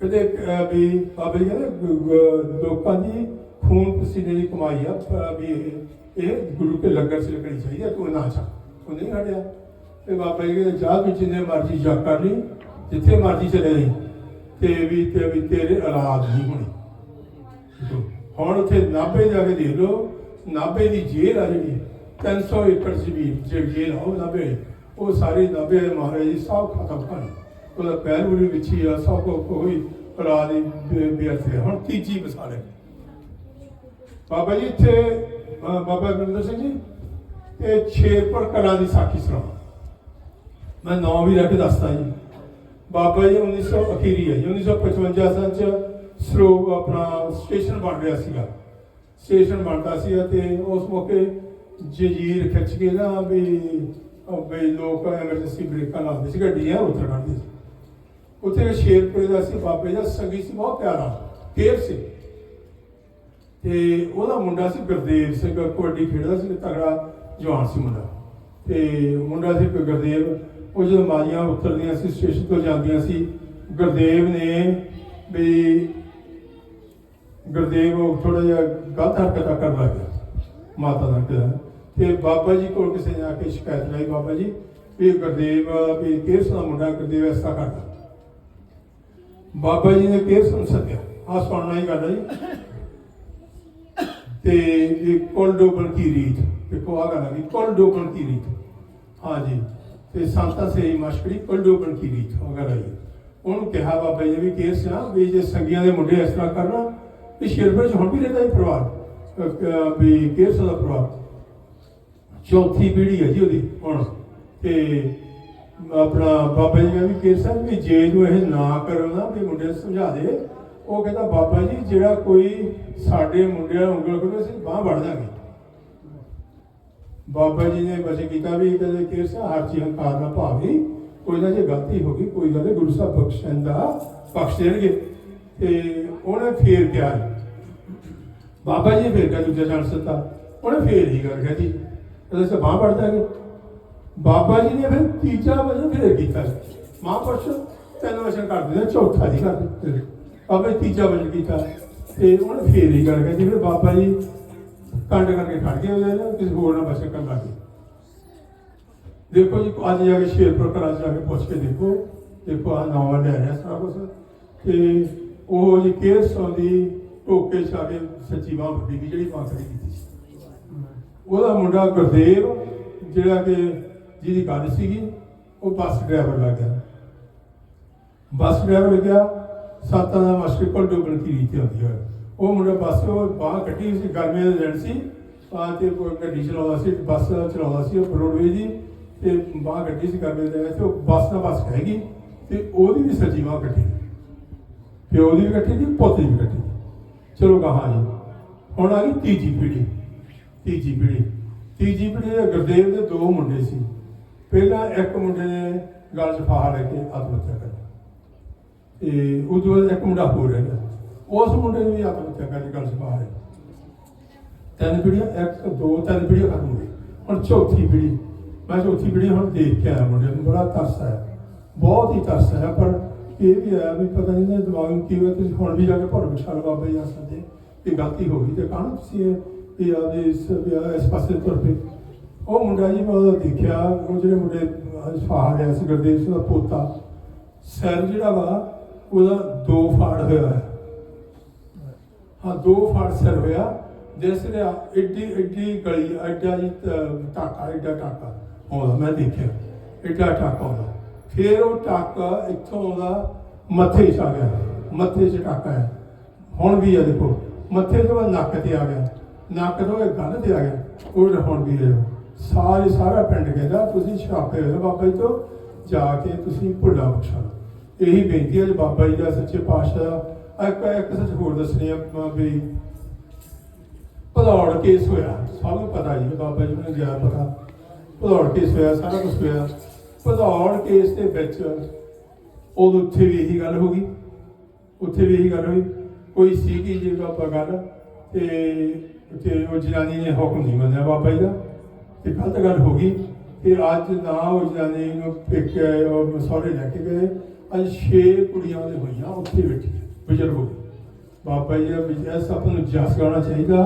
ਕਹਿੰਦੇ ਵੀ ਬਾਬਾ ਜੀ ਕਹਿੰਦੇ ਲੋਕਾਂ ਦੀ ਖੂਨ ਪਸੀਨੇ ਦੀ ਕਮਾਈ ਆ ਵੀ ਇਹ ਗੁਰੂ ਕੇ ਲੰਗਰ 'ਚ ਲੱਗਣੀ ਚਾਹੀਦੀ ਆ, ਤੂੰ ਨਾ ਚਾ ਉਹ ਨਹੀਂ ਹਟਿਆ। ਤੇ ਬਾਬਾ ਜੀ ਕਹਿੰਦੇ, ਜਾ ਵੀ ਜਿੰਨੇ ਮਰਜ਼ੀ ਜਾ ਕਰ ਲਈ ਜਿੱਥੇ ਮਰਜ਼ੀ ਚਲੇ ਜਾਈਂ, ਤੇ ਵੀ ਤੇ ਵੀ ਤੇਰੇ ਔਲਾਦ ਨਹੀਂ ਹੋਣੀ। ਹੁਣ ਉੱਥੇ ਨਾਭੇ ਜਾ ਕੇ ਦੇਖ ਲਓ, ਨਾਭੇ ਦੀ ਜੇਲ੍ਹ ਆ ਜਿਹੜੀ 300 ਏਕੜ ਜ਼ਮੀਨ, ਜਿਹੜੀ ਜੇਲ੍ਹ ਆ ਉਹ ਨਾਭੇ ਉਹ ਸਾਰੀ ਨਾਭੇ ਦੇ ਮਹਾਰਾਜ ਜੀ ਸਭ ਖਤਮ ਕਰ ਉਹਦਾ ਪੈਰ ਵੀ ਵਿਛੀ ਆ ਸਭ ਕੋ ਕੋਈ ਔਲਾਦ ਦੀ ਬੇਅਰਥੇ ਹੁਣ ਤੀਜੀ ਮਿਸਾਲ ਹੈ। ਬਾਬਾ ਜੀ, ਇੱਥੇ ਬਾਬਾ ਗੁਰਿੰਦਰ ਸਿੰਘ ਜੀ, ਇਹ ਛੇਰਪੁਰ ਕਲਾ ਦੀ ਸਾਖੀ ਸੁਣਾਓ। ਮੈਂ ਨਾਂ ਵੀ ਲੈ ਕੇ ਦੱਸਦਾ ਜੀ। ਬਾਬਾ ਜੀ 1900 ਅਖੀਰੀ ਹੈ ਜੀ। 1955 ਸਾਲ ਚ ਸਰੋ ਆਪਣਾ ਸਟੇਸ਼ਨ ਬਣ ਰਿਹਾ ਸੀਗਾ। ਸਟੇਸ਼ਨ ਬਣਦਾ ਸੀਗਾ ਤੇ ਉਸ ਮੌਕੇ ਜਜ਼ੀਰ ਖਿੱਚ ਕੇ ਨਾ ਵੀ, ਉਹ ਲੋਕ ਐਮਰਜੈਂਸੀ ਬ੍ਰੇਕਾਂ ਲਾਉਂਦੇ ਸੀ, ਗੱਡੀਆਂ ਉੱਤਰ ਕੱਢਦੇ ਸੀ। ਉੱਥੇ ਸ਼ੇਰਪੁਰੇ ਦਾ ਸੀ, ਬਾਬੇ ਦਾ ਸੰਗੀ ਸੀ, ਬਹੁਤ ਪਿਆਰਾ ਫੇਰ ਸੀ। ਤੇ ਉਹਦਾ ਮੁੰਡਾ ਸੀ ਗੁਰਦੇਵ ਸਿੰਘ, ਕਬੱਡੀ ਖੇਡਦਾ ਸੀ ਤਗੜਾ ਜਵਾਨ ਸੀ ਮੁੰਡਾ। ਤੇ ਮੁੰਡਾ ਸੀ ਗੁਰਦੇਵ ਉਹ ਜਦੋਂ ਮਾਰੀਆਂ ਉਤਰਦੀਆਂ ਸੀ, ਸਟੇਸ਼ਨ ਤੋਂ ਜਾਂਦੀਆਂ ਸੀ, ਗੁਰਦੇਵ ਨੇ ਵੀ ਗੁਰਦੇਵ ਥੋੜਾ ਜਿਹਾ ਗਲਤ ਹਰਕਤਾਂ ਕਰਨ ਲੱਗ ਗਿਆ, ਮਾਤਾ ਦਾ ਕਿਹਾ ਤੇ ਬਾਬਾ ਜੀ ਕੋਲ ਕਿਸੇ ਨੇ ਆ ਕੇ ਸ਼ਿਕਾਇਤ ਲਾਈ ਬਾਬਾ ਜੀ, ਵੀ ਗੁਰਦੇਵ, ਵੀ ਕੇਸ ਦਾ ਮੁੰਡਾ ਗੁਰਦੇਵ ਐਸਾ ਕਰਦਾ। ਬਾਬਾ ਜੀ ਨੇ ਕੇਸ ਨੂੰ ਸੱਦਿਆ। ਆ ਸੁਣਨਾ ਹੀ ਗੱਲ ਹੈ ਜੀ। ਤੇ ਇਹ ਕੁਲ ਡੋਬਣ ਕੀ ਰੀਤ? ਦੇਖੋ ਆ ਗੱਲ ਆ ਗਈ, ਕੁਲ ਡੋਬਣ ਕੀ ਰੀਤ? ਹਾਂਜੀ ਤੇ ਸੰਤਾਂ ਸੇ ਮਸ਼ਕਰੀ ਕੁਲ ਡੋਬਣ ਕੀ ਰੀਤ ਉਹ ਗੱਲ ਉਹਨੂੰ ਕਿਹਾ, ਬਾਬਾ ਜੀ ਵੀ ਕੇਸ ਆ ਵੀ ਜੇ ਸੰਗੀਆਂ ਦੇ ਮੁੰਡੇ ਇਸ ਤਰ੍ਹਾਂ ਕਰਨਾ, ਵੀ ਸ਼ੇਰਪੁਰ ਚ ਹੁਣ ਵੀ ਰਹਿੰਦਾ ਹੀ ਪਰਿਵਾਰ। ਵੀ ਕੇਸ ਦਾ ਪਰਿਵਾਰ। ਚੌਥੀ ਪੀੜ੍ਹੀ ਹੈ ਜੀ ਉਹਦੀ, ਹੁਣ। ਤੇ ਆਪਣਾ ਬਾਬਾ ਜੀ ਕਹਿੰਦੇ ਵੀ ਕੇਸ ਸਾਹਿਬ ਵੀ ਜੇ ਨੂੰ ਇਹ ਨਾ ਕਰਨਾ ਵੀ ਮੁੰਡੇ ਨੂੰ ਸਮਝਾ ਦੇ, ਉਹ ਕਹਿੰਦਾ, ਬਾਬਾ ਜੀ, ਜਿਹੜਾ ਕੋਈ ਸਾਡੇ ਮੁੰਡਿਆਂ ਨੂੰ ਉਂਗਲ ਕਰੋ ਅਸੀਂ ਬਾਹ ਵੜ ਦਾਂਗੇ। ਬਾਬਾ ਜੀ ਨੇ ਬਸ ਕੀਤਾ ਵੀ ਕਹਿੰਦੇ ਕੇਸ ਹਰ ਚੀਜ਼ ਹੰਕਾਰ ਨਾ ਭਾਵੀ। ਕੋਈ ਨਾ ਜੇ ਗਲਤੀ ਹੋ ਗਈ, ਕੋਈ ਗੱਲ ਨਹੀਂ, ਗੁਰੂ ਸਾਹਿਬ ਬਖਸ਼ਣ ਦਾ ਬਖਸ਼ ਦੇਣਗੇ। ਤੇ ਉਹਨੇ ਫੇਰ ਕਿਹਾ ਬਾਬਾ ਜੀ ਨੇ ਫੇਰ ਕਿਹਾ ਦੂਜਾ ਚਾਂਸ ਦਿੱਤਾ। ਉਹਨੇ ਫੇਰ ਹੀ ਗੱਲ ਕਹੀ ਉਹਦੇ ਸੇ ਬਾਹ ਵੜ ਦਾਂਗੇ। ਬਾਬਾ ਜੀ ਨੇ ਫਿਰ ਤੀਜਾ ਵਜਨ ਫਿਰ ਕੀਤਾ ਮਹਾਂਪੁਰਸ਼ ਤਿੰਨ ਵਚਨ ਕਰ ਦਿੰਦੇ ਚੌਥਾ ਨਹੀਂ ਕਰਦੇ ਬਾਬਾ ਜੀ ਤੀਜਾ ਵਚਨ ਕੀਤਾ। ਤੇ ਉਹਨੇ ਫੇਰ ਹੀ ਕਰ ਕਹਿੰਦੀ ਫਿਰ ਬਾਬਾ ਜੀ ਕੰਡ ਕਰਕੇ ਖੜ ਗਏ ਉਹਦੇ ਨਾਲ ਕਿਸੇ ਹੋਰ ਨਾਲ ਵਚਨ ਕਰਨ ਗਏ ਦੇਖੋ ਜੀ, ਅੱਜ ਜਾ ਕੇ ਸ਼ੇਰਪੁਰ ਕਰਾਂ ਜਾ ਕੇ ਪੁੱਛ ਕੇ ਦੇਖੋ। ਦੇਖੋ ਆ ਨਵਾਂ ਲੈ ਰਿਹਾ ਸਾਰਾ ਕੁਝ ਕਿ ਉਹ ਜੀ ਕੇਰ ਦੀ ਟੋਕੇ ਚ ਆ ਕੇ ਸੱਚੀ ਬਾਹ ਵੱਡੀ ਦੀ ਜਿਹੜੀ ਬਾਂਹ ਕੀਤੀ ਉਹਦਾ ਮੁੰਡਾ ਗੁਰਦੇਵ, ਜਿਹੜਾ ਕਿ ਜਿਹਦੀ ਗੱਲ ਸੀਗੀ, ਉਹ ਬੱਸ ਡਰਾਈਵਰ ਲੱਗ ਗਿਆ। ਬੱਸ ਡਰਾਈਵਰ ਲੱਗਿਆ, ਸਾਤਾਂ ਦਾ ਮਾਸਟਰ ਕੋਲ ਡੋਬਣ ਕੀ ਰੀਤ ਹੁੰਦੀ ਹੈ ਉਹ ਮੁੰਡਾ ਬੱਸ ਉਹ ਬਾਹ ਕੱਢੀ ਸੀ, ਗਰਮੀਆਂ ਦੇ ਦਿਨ ਸੀ। ਆ ਤੇ ਕੋਈ ਗੱਡੀ ਚਲਾਉਂਦਾ ਸੀ, ਬੱਸ ਚਲਾਉਂਦਾ ਸੀ, ਉਹ ਰੋਡਵੇ ਦੀ। ਤੇ ਬਾਹ ਕੱਢੀ ਸੀ ਗਰਮੀਆਂ ਦੇ ਦਿਨ, ਤੇ ਉਹ ਬੱਸ ਦਾ ਬੱਸ ਖਹਿ ਗਈ, ਤੇ ਉਹਦੀ ਵੀ ਸੱਜੀ ਬਾਹ ਕੱਢੀ। ਪਿਓ ਦੀ ਵੀ ਕੱਟੀ ਦੀ ਪੁੱਤ ਦੀ ਵੀ ਕੱਟੀ ਚਲੋ ਕਹਾ ਜੀ ਹੁਣ ਆ ਗਈ ਤੀਜੀ ਪੀੜ੍ਹੀ। ਤੀਜੀ ਪੀੜ੍ਹੀ। ਤੀਜੀ ਪੀੜ੍ਹੀ ਦੇ ਗੁਰਦੇਵ ਦੇ ਦੋ ਮੁੰਡੇ ਸੀ। ਪਹਿਲਾਂ ਇੱਕ ਮੁੰਡੇ ਨੇ ਗਲ 'ਚ ਫਾਹਾ ਲੈ ਕੇ ਆਤਮ ਹੱਤਿਆ ਕਰ ਲਈ ਤੇ ਉਦੋਂ ਬਾਅਦ ਇੱਕ ਮੁੰਡਾ ਹੋਰ ਰਹਿ ਉਸ ਮੁੰਡੇ ਨੂੰ ਵੀ ਆਤਮ ਹੱਤਿਆ ਕਰਨ ਦੀ ਗੱਲ 'ਚ ਫਾਹਾ ਤਿੰਨ ਪੀੜ੍ਹੀਆਂ, ਇੱਕ, ਦੋ, ਤਿੰਨ ਪੀੜੀਆਂ ਖਤਮ ਹੋ ਗਈ ਹੁਣ ਚੌਥੀ ਪੀੜ੍ਹੀ, ਮੈਂ ਚੌਥੀ ਪੀੜੀ ਹੁਣ ਦੇਖ ਕੇ ਆਇਆ ਮੁੰਡੇ ਨੂੰ, ਬੜਾ ਤਰਸ ਆਇਆ। ਬਹੁਤ ਹੀ ਤਰਸ ਆਇਆ, ਪਰ ਇਹ ਵੀ ਆਇਆ ਵੀ ਪਤਾ ਨਹੀਂ ਨਾ ਦਿਮਾਗ ਨੂੰ ਕੀ ਹੋਇਆ, ਤੁਸੀਂ ਹੁਣ ਵੀ ਜਾ ਕੇ ਭਰ ਵਿਸ਼ਾਲ ਬਾਬਾ ਜੀ, ਆ ਸਕਦੇ ਕਿ ਗਲਤੀ ਹੋ ਗਈ ਤੇ ਕਾਹਨੂੰ ਤੁਸੀਂ ਇਹ ਇਹ ਆਪਦੇ ਇਸ ਇਸ ਪਾਸੇ ਤੁਰ ਪਏ? ਉਹ ਮੁੰਡਾ ਜੀ ਮੈਂ ਉਹਦਾ ਦੇਖਿਆ, ਉਹ ਜਿਹੜੇ ਮੁੰਡੇ ਫਾੜ ਰਿਹਾ ਸੀ ਗੁਰਦੇਵ ਸਿੰਘ ਦਾ ਪੋਤਾ, ਸਿਰ ਜਿਹੜਾ ਵਾ, ਉਹਦਾ ਦੋ ਫਾੜ ਹੋਇਆ ਹੈ। ਹਾਂ, ਦੋ ਫਾੜ ਸਿਰ ਹੋਇਆ, ਜਿਸ ਨੇ ਏਡੀ ਇੱਡੀ ਗਲੀ ਐਡਾ ਜੀ ਟਾਕਾ ਐਡਾ ਟਾਕਾ ਆਉਂਦਾ, ਮੈਂ ਦੇਖਿਆ ਐਡਾ ਟਾਕਾ ਆਉਂਦਾ। ਫਿਰ ਉਹ ਟਾਕਾ ਇੱਥੋਂ ਆਉਂਦਾ, ਮੱਥੇ 'ਚ ਆ ਗਿਆ, ਮੱਥੇ 'ਚ ਟਾਕਾ ਹੈ ਹੁਣ ਵੀ ਆ ਦੇਖੋ, ਮੱਥੇ ਤੋਂ ਬਾਅਦ ਨੱਕ ਤੇ ਆ ਗਿਆ। ਨੱਕ ਤੋਂ ਇਹ ਗੱਲ ਤੇ ਆ ਗਿਆ, ਉਹ ਹੁਣ ਵੀ ਹੈ ਸਾਰੇ, ਸਾਰਾ ਪਿੰਡ ਕਹਿੰਦਾ, ਤੁਸੀਂ ਛਾਪੇ ਹੋਏ ਹੋ ਬਾਬਾ ਜੀ ਤੋਂ, ਜਾ ਕੇ ਤੁਸੀਂ ਭੁੱਲਾ ਬਖਸ਼ਾ ਇਹੀ ਬੇਨਤੀ ਹੈ ਬਾਬਾ ਜੀ ਦਾ, ਸੱਚੇ ਪਾਤਸ਼ਾਹ ਦਾ। ਇੱਕ ਇੱਕ ਸੱਚ ਹੋਰ ਦੱਸਣੀ ਆ ਵੀ ਭਦੌੜ ਕੇਸ ਹੋਇਆ, ਸਭ ਨੂੰ ਪਤਾ ਜੀ ਬਾਬਾ ਜੀ ਨੂੰ ਗਿਆ ਪਤਾ। ਭਦੌੜ ਕੇਸ ਹੋਇਆ, ਸਾਰਾ ਕੁਝ ਹੋਇਆ। ਭਦੌੜ ਕੇਸ ਦੇ ਵਿੱਚ ਉਦੋਂ ਉੱਥੇ ਵੀ ਇਹੀ ਗੱਲ ਹੋ ਗਈ। ਉੱਥੇ ਵੀ ਇਹੀ ਗੱਲ ਹੋਈ। ਕੋਈ ਸੀਗੀ ਜੀ ਬਾਬਾ ਗੱਲ, ਤੇ ਤੇ ਉਹ ਜਨਾਨੀ ਨੇ ਹੁਕਮ ਨਹੀਂ ਮੰਨਿਆ ਬਾਬਾ ਜੀ ਦਾ, ਤੇ ਗਲਤ ਗੱਲ ਹੋ ਗਈ। ਤੇ ਅੱਜ ਨਾ ਉਹ ਜਨਾਨੀ ਨੂੰ ਪਿੱਕ ਉਹ ਸਹੁਰੇ ਲੈ ਕੇ ਗਏ। ਅੱਜ 6 ਕੁੜੀਆਂ ਉਹਦੇ ਹੋਈਆਂ ਉੱਥੇ ਬੈਠੀ ਬਜ਼ੁਰਗ ਹੋ ਗਏ। ਬਾਬਾ ਜੀ ਦਾ ਵਿਜੈ ਸਭ ਨੂੰ ਜਸ ਗਾਉਣਾ ਚਾਹੀਦਾ।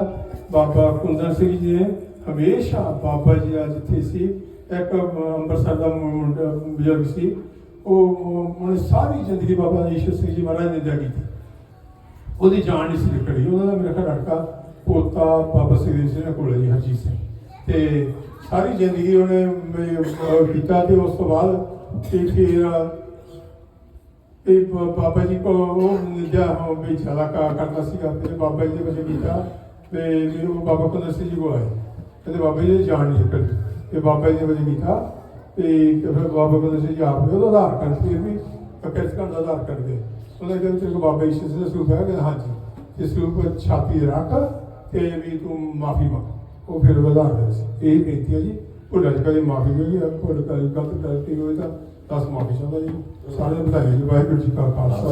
ਬਾਬਾ ਕੁੰਦਨ ਸਿੰਘ ਜੀ ਨੇ ਹਮੇਸ਼ਾ ਬਾਬਾ ਜੀ ਦਾ ਜਿੱਥੇ ਸੀ, ਇੱਕ ਅੰਮ੍ਰਿਤਸਰ ਦਾ ਮੁੰਡਾ, ਬਜ਼ੁਰਗ ਸੀ, ਉਹ ਉਹਨੇ ਸਾਰੀ ਜ਼ਿੰਦਗੀ ਬਾਬਾ ਈਸ਼ਵਰ ਸਿੰਘ ਜੀ ਮਹਾਰਾਜ ਨੇ ਦਿਆ ਕੀਤੀ ਉਹਦੀ ਜਾਨ ਨਹੀਂ ਸੀ ਨਿਕਲੀ, ਉਹਨਾਂ ਦਾ ਮੇਰਾ ਖਿਆਲ ਲੜਕਾ ਪੋਤਾ ਬਾਬਾ ਸਿੰਘ ਜੀ ਦੇ ਕੋਲ ਜੀ ਹਰਜੀਤ ਸਿੰਘ। ਤੇ ਸਾਰੀ ਜ਼ਿੰਦਗੀ ਉਹਨੇ ਕੀਤਾ ਤੇ ਉਸ ਤੋਂ ਬਾਅਦ ਤੇ ਫਿਰ ਇਹ ਬ- ਬਾਬਾ ਜੀ ਕੋ ਉਹ ਨਿਜਾ ਹੋ ਵੀ ਚਲਾ ਕਾ ਕਰਦਾ ਸੀਗਾ ਤੇ ਬਾਬਾ ਜੀ ਦੇ ਵਿੱਚ ਕੀਤਾ ਤੇ ਫਿਰ ਉਹ ਬਾਬਾ ਕੁੰਦਰ ਸਿੰਘ ਜੀ ਕੋ ਆਏ ਕਹਿੰਦੇ ਬਾਬਾ ਜੀ ਦੀ ਜਾਨ ਨਹੀਂ ਨਿਕਲੀ ਤੇ ਬਾਬਾ ਜੀ ਦੇ ਵਿੱਚ ਕੀਤਾ ਤੇ ਫਿਰ ਬਾਬਾ ਕੁੰਦਰ ਸਿੰਘ ਜੀ ਆਪ ਨੇ ਉਹਦਾ ਆਧਾਰ ਕਾਰਡ ਫਿਰ ਵੀ ਕਿਸ ਦਾ ਆਧਾਰ ਕਾਰਡ ਦੇ ਉਹਨੇ ਕਿਹਾ ਤੇ ਬਾਬਾ ਜੀ ਸਿੰਘ ਦਾ ਸਰੂਪ ਹੈ ਕਿ ਹਾਂਜੀ ਇਸ ਸਰੂਪ ਛਾਤੀ ਰੱਖ ਤੇ ਵੀ ਤੂੰ ਮਾਫੀ ਮੰਗ ਉਹ ਫਿਰ ਵਧਾ ਰਿਹਾ ਸੀ ਇਹ ਬੇਨਤੀ ਹੈ ਜੀ ਭੁੱਲ ਅੱਜ ਕਦੇ ਮਾਫੀ ਮੰਗੀ ਭੁੱਲ ਕਦੇ ਗਲਤ ਕਰਤੀ ਹੋਏ ਤਾਂ ਦਸ ਮਾਫੀ ਚਾਹੁੰਦਾ ਜੀ। ਸਾਰੇ ਵਧਾਈ ਜੀ। ਵਾਹਿਗੁਰੂ ਜੀ ਕਾ ਖਾਲਸਾ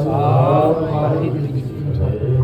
ਵਾਹਿਗੁਰੂ ਜੀ ਕੀ ਫਤਿਹ।